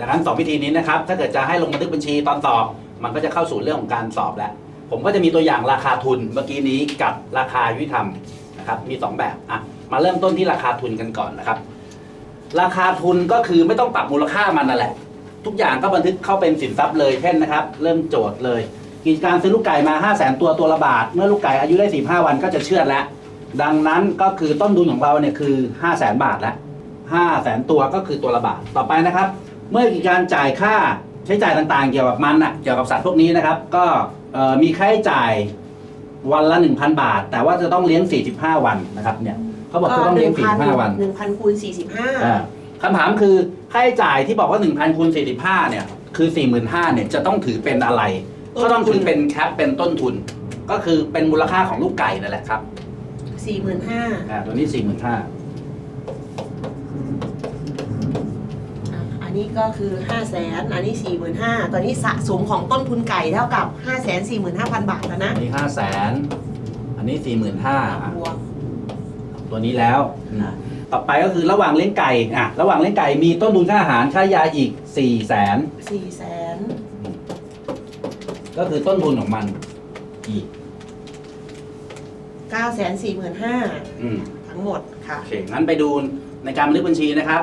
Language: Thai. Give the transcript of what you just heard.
ดังนั้นสองวิธีนี้นะครับ ถ้าเกิดจะให้ลงบันทึกบัญชีตอนสอบ มันก็จะเข้าสู่เรื่องของการสอบแล้ว ผมก็จะมีตัวอย่างราคาทุนเมื่อกี้นี้กับราคายุติธรรมนะครับ มีสองแบบอะมาเริ่มต้นที่ราคาทุนกันก่อนนะครับ ราคาทุนก็คือไม่ต้องปรับมูลค่ามันนั่นแหละ ทุกอย่างก็บันทึกเข้าเป็นสินทรัพย์เลยเช่นนะครับ เริ่มโจทย์เลย กิจการซื้อลูกไก่มา5 0 0แสนตัวตัวละบาท เมื่อลูกไก่อายุได้15วันก็จะเชื่อดแล้ว ดังนั้นก็คือต้นทุนของเราเนี่ยคือ 5 0 0แสนบาทแล้ว5 0 0แสนตัวก็คือตัวละบาทต่อไปนะครับ เมื่อกิจการจ่ายค่าใช้จ่ายต่างๆ เกี่ยวกับมันอะเกี่ยวกับสัตว์พวกนี้นะครับ ก็เอ่อมีค่าใช้จ่ายวันละ 1,000 บาท แต่ว่าจะต้องเลี้ยง 45 วันนะครับเนี่ยเขาบอกจะต้องเลี้ยง 45 วันหนึ่งพันคูณสี่สิบห้าอ่าคำถามคือค่าใช้จ่ายที่บอกว่า 1,000คูณ45เนี่ยคือ 45,000เนี่ยจะต้องถือเป็นอะไร ก็ต้องถือเป็นแคปเป็นต้นทุน ก็คือเป็นมูลค่าของลูกไก่นั่นแหละครับสี่หมื่นห้าอ่าตัวนี้ 45,000 อั นนี้ก็คือห้าแสนอันนี้สี่หมื่นห้าตอนนี้สะสมของต้นทุนไก่เท่ากับห้าแสนสี่หมื่นห้าพันบาทแล้วนะอันนี้500,000อันนี้45,000อะบวก ตัวนี้แล้วอืมค่ะต่อไปก็คือระหว่างเลี้ยงไก่อะระหว่างเลี้ยงไก่มีต้นทุนค่าอาหารค่ายาอีก4 0 0 0 0สี่แสนก็คือต้นทุนของมันอีกเก้าแสนสี่หมื่นห้าอืมทั้งหมดค่ะ โอเคงั้นไปดูในการบันทึกบัญชีนะครับ